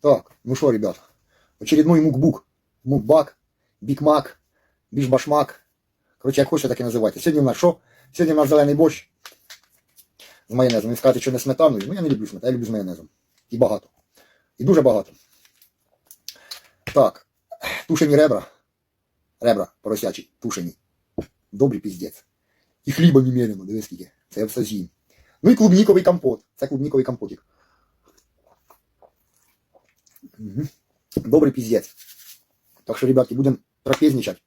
Так, ну что, ребят, очередной мукбук, мукбак, бікмак, бішбашмак. Короче, як хочете, так і називайте. Сьогодні у нас що? Сьогодні у нас зелений борщ з майонезом. Він сказати, що не сметаною. Ну я не люблю сметану, я люблю з майонезом. І багато. І дуже багато. Так, тушені ребра. Ребра поросячі, тушені. Добрий піздець. І хліба немерено, дивись скільки. Це все з'їм. Ну і клубніковий компот. Це клубніковий компотик. Мгм. Добрий піздець. Так що, ребятки, будемо трапезничать.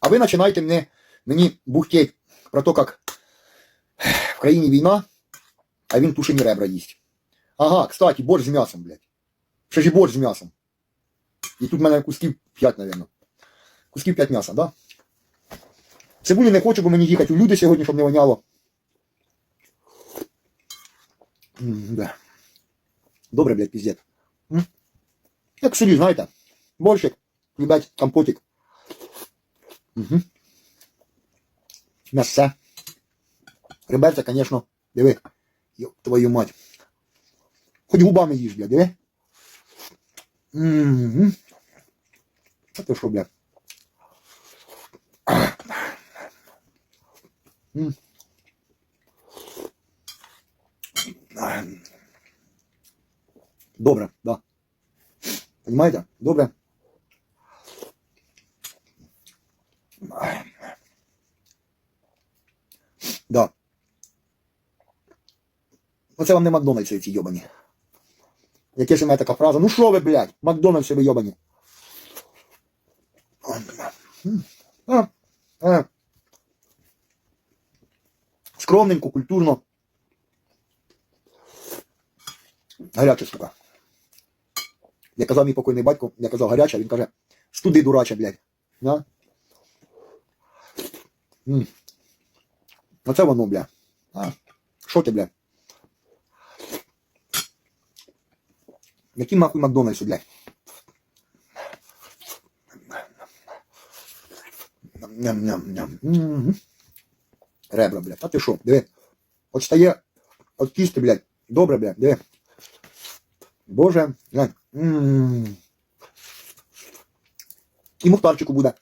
А ви починайте мені, мені бухтеть про те, як в країні війна, а він тушені ребра їсть. Ага, кстати, борщ з м'ясом, блядь. Ще ж і борщ з м'ясом. І тут в мене кусків 5, мабуть. Кусків 5 м'яса, да? Цибулі не хочу, бо мені їхати у люди сьогодні, щоб не воняло. М, Да. Добре, блядь, піздець. В селі, знаєте, борщик, їбать, компотик. Угу. М'ясе. Реберця, конечно, диви. Твою мать. Хоч губами їж, блядь, диви. Угу. А що, блядь? Добре, да. Понимаете? Добре. Да. Оце вам не Макдональдси ці йобані. Яке ж у мене така фраза? Ну що ви, блядь, Макдональдси ви йобані. Скромненько, культурно. Гаряча сука. Я казав мій покойний батько, я казав гаряча, він каже, студи дурача, блядь. Да? М. Оце воно, бля. А, що ти, бля? Який нахуй Макдональдс, блядь? Ням-ням-ням. Ребра, блядь. А ти що? Диви. От стає от кісти, блядь. Добре, блядь, диви. Боже, глянь. М. І мухтарчику буде.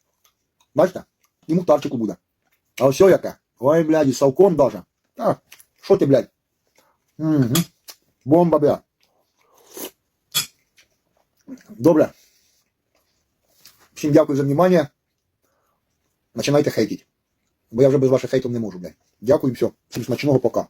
Бачите? І мухтарчику буде. А ось яке. Ой, блядь, і салком даже. А, що ти, блядь? Угу. Бомба, блядь. Добре. Всім дякую за внимание. Починайте хейтить. Бо я вже без ваших хейтів не можу, блядь. Дякую, все. Всім смачного, пока.